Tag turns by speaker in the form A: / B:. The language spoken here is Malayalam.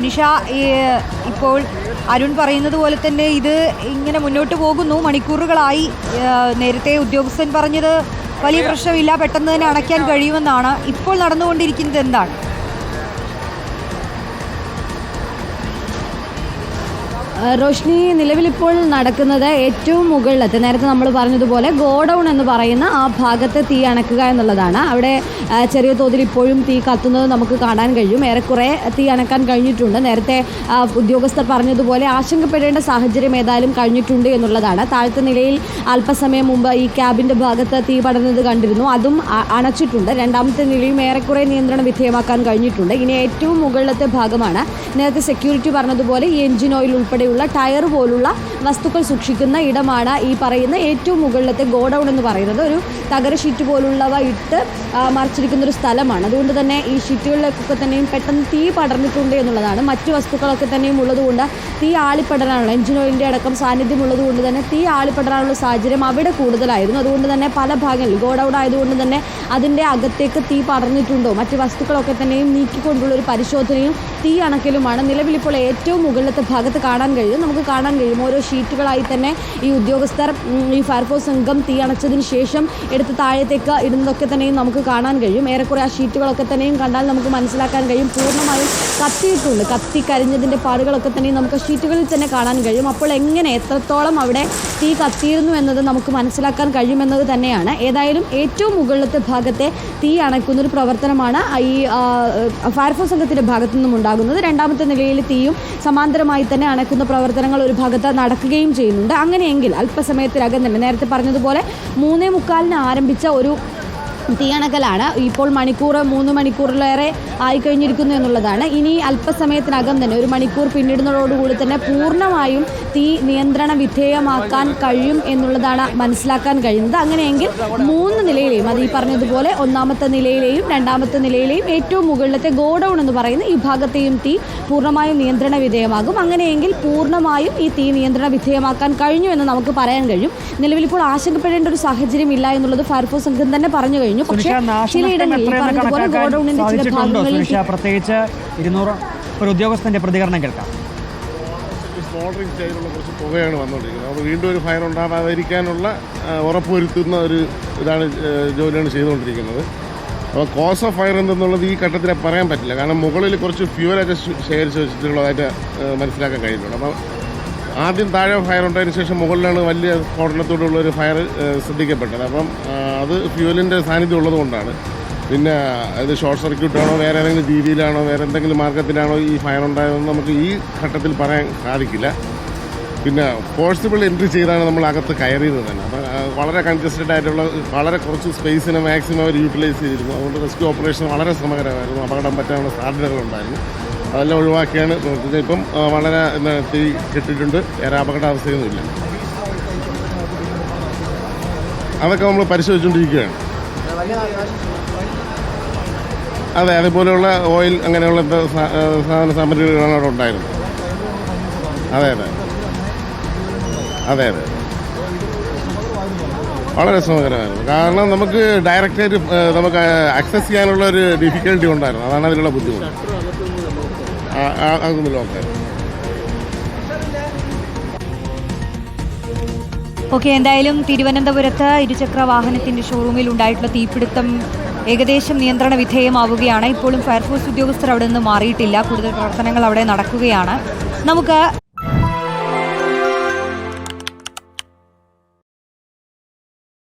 A: സുനിഷ ഇപ്പോൾ അരുൺ പറയുന്നത് പോലെ തന്നെ ഇത് ഇങ്ങനെ മുന്നോട്ട് പോകുന്നു. മണിക്കൂറുകളായി നേരത്തെ ഉദ്യോഗസ്ഥൻ പറഞ്ഞത് വലിയ പ്രശ്നമില്ല പെട്ടെന്ന് തന്നെ അടയ്ക്കാൻ കഴിയുമെന്നാണ് ഇപ്പോൾ നടന്നുകൊണ്ടിരിക്കുന്നത്. എന്താണ്?
B: റോഷ്നി നിലവിലിപ്പോൾ നടക്കുന്നത് ഏറ്റവും മുകളിലത്തെ നേരത്തെ നമ്മൾ പറഞ്ഞതുപോലെ ഗോഡൗൺ എന്ന് പറയുന്ന ആ ഭാഗത്ത് തീ അണക്കുക എന്നുള്ളതാണ്. അവിടെ ചെറിയ തോതിൽ ഇപ്പോഴും തീ കത്തുന്നത് നമുക്ക് കാണാൻ കഴിയും. ഏറെക്കുറെ തീ അണക്കാൻ കഴിഞ്ഞിട്ടുണ്ട്. നേരത്തെ ഉദ്യോഗസ്ഥർ പറഞ്ഞതുപോലെ ആശങ്കപ്പെടേണ്ട സാഹചര്യം ഏതായാലും കഴിഞ്ഞിട്ടുണ്ട് എന്നുള്ളതാണ്. താഴത്തെ നിലയിൽ അല്പസമയം മുമ്പ് ഈ ക്യാബിന്റെ ഭാഗത്ത് തീ പടർന്നത് കണ്ടിരുന്നു. അതും അണച്ചിട്ടുണ്ട്. രണ്ടാമത്തെ നിലയും ഏറെക്കുറെ നിയന്ത്രണ വിധേയമാക്കാൻ കഴിഞ്ഞിട്ടുണ്ട്. ഇനി ഏറ്റവും മുകളിലത്തെ ഭാഗമാണ്. നേരത്തെ സെക്യൂരിറ്റി പറഞ്ഞതുപോലെ ഈ എഞ്ചിൻ ഓയിൽ ഉൾപ്പെടെയുള്ള ടയർ പോലുള്ള വസ്തുക്കൾ സൂക്ഷിക്കുന്ന ഇടമാണ് ഈ പറയുന്ന ഏറ്റവും മുകളിലത്തെ ഗോഡൗൺ എന്ന് പറയുന്നത്. ഒരു തകര ഷീറ്റ് പോലുള്ളവ ഇട്ട് മറിച്ചിരിക്കുന്ന ഒരു സ്ഥലമാണ്. അതുകൊണ്ട് തന്നെ ഈ ഷീറ്റുകളിലൊക്കെ തന്നെയും പെട്ടെന്ന് തീ പടർന്നിട്ടുണ്ട് എന്നുള്ളതാണ്. മറ്റു വസ്തുക്കളൊക്കെ തന്നെയും ഉള്ളതുകൊണ്ട് തീ ആളിപ്പെടാനുള്ള എഞ്ചിൻ ഓയിലിന്റെ അടക്കം സാന്നിധ്യം ഉള്ളതുകൊണ്ട് തന്നെ തീ ആളിപ്പെടാനുള്ള സാഹചര്യം അവിടെ കൂടുതലായിരുന്നു. അതുകൊണ്ട് തന്നെ പല ഭാഗങ്ങളിൽ ഗോഡൗൺ ആയതുകൊണ്ട് തന്നെ അതിന്റെ അകത്തേക്ക് തീ പടർന്നിട്ടുണ്ടോ? മറ്റ് വസ്തുക്കളൊക്കെ തന്നെയും നീക്കിക്കൊണ്ടുള്ള ഒരു പരിശോധനയും തീ അണക്കലുമാണ്. നിലവിലിപ്പോൾ ഏറ്റവും മുകളിലത്തെ ഭാഗത്ത് കാണാൻ കഴിയും. നമുക്ക് കാണാൻ കഴിയും. ഓരോ ഷീറ്റുകളായി തന്നെ ഈ ഉദ്യോഗസ്ഥർ ഈ ഫയർഫോഴ്സ് സംഘം തീ അണച്ചതിന് ശേഷം എടുത്ത് താഴത്തേക്ക് ഇടുന്നതൊക്കെ തന്നെയും നമുക്ക് കാണാൻ കഴിയും. ഏറെക്കുറെ ആ ഷീറ്റുകളൊക്കെ തന്നെയും കണ്ടാൽ നമുക്ക് മനസ്സിലാക്കാൻ കഴിയും. പൂർണമായും കത്തിയിട്ടുണ്ട്. കത്തി കരിഞ്ഞതിന്റെ പാടുകളൊക്കെ തന്നെയും നമുക്ക് ഷീറ്റുകളിൽ തന്നെ കാണാൻ കഴിയും. അപ്പോൾ എങ്ങനെ എത്രത്തോളം അവിടെ തീ കത്തിയിരുന്നു എന്നത് നമുക്ക് മനസ്സിലാക്കാൻ കഴിയുമെന്നത് തന്നെയാണ്. ഏതായാലും ഏറ്റവും മുകളിലത്തെ ഭാഗത്തെ തീ അണക്കുന്നൊരു പ്രവർത്തനമാണ് ഈ ഫയർഫോഴ്സ് സംഘത്തിന്റെ ഭാഗത്തു നിന്നും ഉണ്ടാകുന്നത് രണ്ടാമത്തെ നിലയിൽ തീയും സമാന്തരമായി തന്നെ അണയ്ക്കുന്ന പ്രവർത്തനങ്ങൾ ഒരു ഭാഗത്ത് നടക്കുകയും ചെയ്യുന്നുണ്ട്. അങ്ങനെയെങ്കിൽ അല്പസമയത്തിനകം തന്നെ നേരത്തെ പറഞ്ഞതുപോലെ മൂന്നേ മുക്കാലിന് ആരംഭിച്ച ഒരു തീയണക്കലാണ് ഇപ്പോൾ മണിക്കൂർ മൂന്ന് മണിക്കൂറിലേറെ ആയിക്കഴിഞ്ഞിരിക്കുന്നു എന്നുള്ളതാണ്. ഇനി അല്പസമയത്തിനകം തന്നെ ഒരു മണിക്കൂർ പിന്നിടുന്നതോടുകൂടി തന്നെ പൂർണമായും തീ നിയന്ത്രണ വിധേയമാക്കാൻ കഴിയും എന്നുള്ളതാണ് മനസ്സിലാക്കാൻ കഴിയുന്നത്. അങ്ങനെയെങ്കിൽ മൂന്ന് നിലയിലെയും അത് ഈ പറഞ്ഞതുപോലെ ഒന്നാമത്തെ നിലയിലെയും രണ്ടാമത്തെ നിലയിലെയും ഏറ്റവും മുകളിലത്തെ ഗോഡൗൺ എന്ന് പറയുന്ന ഈ ഭാഗത്തെയും തീ പൂർണമായും നിയന്ത്രണ വിധേയമാകും. അങ്ങനെയെങ്കിൽ പൂർണമായും ഈ തീ നിയന്ത്രണ വിധേയമാക്കാൻ കഴിഞ്ഞു എന്ന് നമുക്ക് പറയാൻ കഴിയും. നിലവിൽ ഇപ്പോൾ ആശങ്കപ്പെടേണ്ട ഒരു സാഹചര്യം ഇല്ല എന്നുള്ളത് ഫയർഫോഴ്സ് സംഘം തന്നെ പറഞ്ഞു കഴിഞ്ഞു. പക്ഷേ
C: സുനിഷ നാശനഷ്ടം
B: ചിലയിടങ്ങളിൽ പറഞ്ഞതുപോലെ ഗോഡൌണിന്റെ ചില ഭാഗങ്ങളിൽ
C: പ്രത്യേകിച്ച് ഇരുന്നൂറ് ഒരു ഉദ്യോഗസ്ഥന്റെ പ്രതികരണം കേൾക്കാം.
D: സ്റ്റൈലുള്ള കുറച്ച് പുകയാണ് വന്നുകൊണ്ടിരിക്കുന്നത്. അപ്പോൾ വീണ്ടും ഒരു ഫയർ ഉണ്ടാകാതിരിക്കാനുള്ള ഉറപ്പുവരുത്തുന്ന ഒരു ഇതാണ് ജോലിയാണ് ചെയ്തുകൊണ്ടിരിക്കുന്നത്. അപ്പോൾ കോസ് ഓഫ് ഫയർ എന്തെന്നുള്ളത് ഈ ഘട്ടത്തിൽ പറയാൻ പറ്റില്ല. കാരണം മുകളിൽ കുറച്ച് ഫ്യൂവലൊക്കെ ശേഖരിച്ച് വെച്ചിട്ടുള്ളതായിട്ട് മനസ്സിലാക്കാൻ കഴിയുന്നുണ്ട് അപ്പോൾ ആദ്യം താഴെ ഫയർ ഉണ്ടായതിനു ശേഷം മുകളിലാണ് വലിയ സ്ഫോടനത്തോടുള്ള ഒരു ഫയർ ശ്രദ്ധിക്കപ്പെട്ടത്. അപ്പം അത് ഫ്യൂവലിന്റെ സാന്നിധ്യം ഉള്ളതുകൊണ്ടാണ് പിന്നെ ഇത് ഷോർട്ട് സർക്യൂട്ടാണോ വേറെ ഏതെങ്കിലും രീതിയിലാണോ വേറെ എന്തെങ്കിലും മാർഗത്തിലാണോ ഈ ഫയർ ഉണ്ടായതെന്ന് നമുക്ക് ഈ ഘട്ടത്തിൽ പറയാൻ സാധിക്കില്ല. പിന്നെ ഫോഴ്സിബിൾ എൻട്രി ചെയ്താണ് നമ്മൾ അകത്ത് കയറിയത് തന്നെ. അപ്പം വളരെ കൺജസ്റ്റഡ് ആയിട്ടുള്ള വളരെ കുറച്ച് സ്പേസിനെ മാക്സിമം അവർ യൂട്ടിലൈസ് ചെയ്തിരുന്നു. അതുകൊണ്ട് റെസ്ക്യൂ ഓപ്പറേഷൻ വളരെ ശ്രമകരമായിരുന്നു. അപകടം പറ്റാനുള്ള സാധ്യതകളുണ്ടായിരുന്നു. അതെല്ലാം ഒഴിവാക്കിയാണ് നോക്കുന്നത്. ഇപ്പം വളരെ തീ കെട്ടിട്ടുണ്ട് വേറെ അപകടാവസ്ഥയൊന്നുമില്ല അതൊക്കെ നമ്മൾ പരിശോധിച്ചുകൊണ്ടിരിക്കുകയാണ്. അതെ അതേപോലെയുള്ള ഓയിൽ അങ്ങനെയുള്ള സാധന സാമഗ്രികളാണ് അവിടെ ഉണ്ടായിരുന്നത്. അതെ അതെ. അതെ അതെ. വളരെ ശ്രമകരമായിരുന്നു കാരണം നമുക്ക് ഡയറക്റ്റായിട്ട് നമുക്ക് ആക്സസ് ചെയ്യാനുള്ള ഒരു ഡിഫിക്കൽട്ടി ഉണ്ടായിരുന്നു. അതാണ് അതിനുള്ള ബുദ്ധിമുട്ട്.
A: ഓക്കെ. എന്തായാലും തിരുവനന്തപുരത്ത് ഇരുചക്ര വാഹനത്തിന്റെ ഷോറൂമിൽ ഉണ്ടായിട്ടുള്ള തീപിടുത്തം ഏകദേശം നിയന്ത്രണ വിധേയമാവുകയാണ്. ഇപ്പോഴും ഫയർഫോഴ്സ് ഉദ്യോഗസ്ഥർ അവിടെ നിന്ന് മാറിയിട്ടില്ല. കൂടുതൽ പ്രവർത്തനങ്ങൾ അവിടെ നടക്കുകയാണ്. നമുക്ക്